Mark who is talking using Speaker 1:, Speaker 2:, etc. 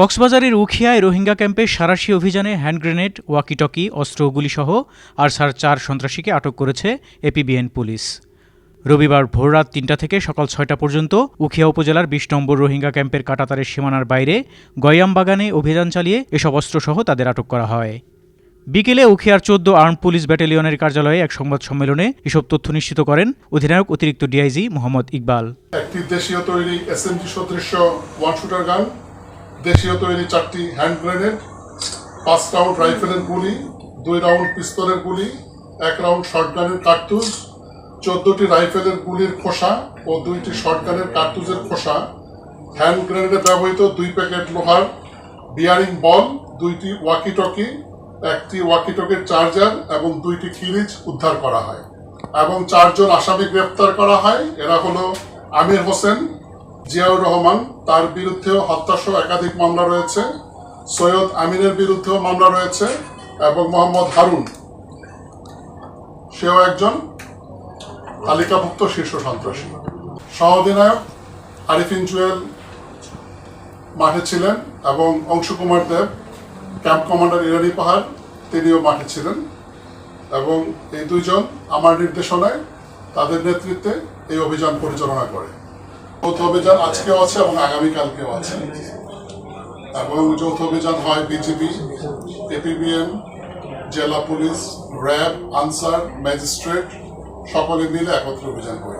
Speaker 1: কক্সবাজারের উখিয়ায় রোহিঙ্গা ক্যাম্পে সারাশি অভিযানে হ্যান্ড গ্রেনেড, ওয়াকিটকি অস্ত্র ও গুলিসহ আর সার চার সন্ত্রাসীকে আটক করেছে এপিবিএন পুলিশ। রবিবার ভোররাত তিনটা থেকে সকাল ছয়টা পর্যন্ত উখিয়া উপজেলার বিশ নম্বর রোহিঙ্গা ক্যাম্পের কাটাতারের সীমানার বাইরে গয়াম বাগানে অভিযান চালিয়ে এসব অস্ত্রসহ তাদের আটক করা হয়। বিকেলে উখিয়ার চোদ্দ আর্ম পুলিশ ব্যাটালিয়নের কার্যালয়ে এক সংবাদ সম্মেলনে এসব তথ্য নিশ্চিত করেন অধিনায়ক অতিরিক্ত ডিআইজি মোহাম্মদ ইকবাল।
Speaker 2: একটি দেশীয় তৈরি এসএমজি ওয়ান শুটার গান দেশীয় তৈরি চারটি হ্যান্ড গ্রেনেড পাঁচ রাউন্ড রাইফেলের গুলি, দুই রাউন্ড পিস্তলের গুলি, এক রাউন্ড শর্টগানের কার্তুজ চোদ্দটি রাইফেলের গুলির খোসা ও দুইটি শর্টগানের কার্তুজের খোসা। হ্যান্ড গ্রেনেডে ব্যবহৃত দুই প্যাকেট লোহার বিয়ারিং বল দুইটি ওয়াকিটকি একটি ওয়াকিটকির চার্জার এবং দুইটি খিরিজ উদ্ধার করা হয়। এবং চারজন আসামি গ্রেপ্তার করা হয়। এরা হলো আমির হোসেন জিয়াউর রহমান, তার বিরুদ্ধেও হত্যাসহ একাধিক মামলা রয়েছে। সৈয়দ আমিনের বিরুদ্ধেও মামলা রয়েছে এবং মোহাম্মদ হারুন। সেও একজন তালিকাভুক্ত শীর্ষ সন্ত্রাসী। সহ অধিনায়ক আরিফিন জুয়েল মাঠে ছিলেন এবং অংশুকুমার দেব, ক্যাম্প কমান্ডার ইরানি পাহাড়, তিনিও মাঠে ছিলেন। এবং এই দুইজন আমার নির্দেশনায় তাদের নেতৃত্বে এই অভিযান পরিচালনা করে। যৌথ অভিযান আজকেও আছে এবং আগামীকালকেও আছে। এবং যৌথ অভিযান হয় বিজিবি, এপিবিএম, জেলা পুলিশ, র্যাব, আনসার, ম্যাজিস্ট্রেট, সকলে মিলে একত্রে অভিযান করে।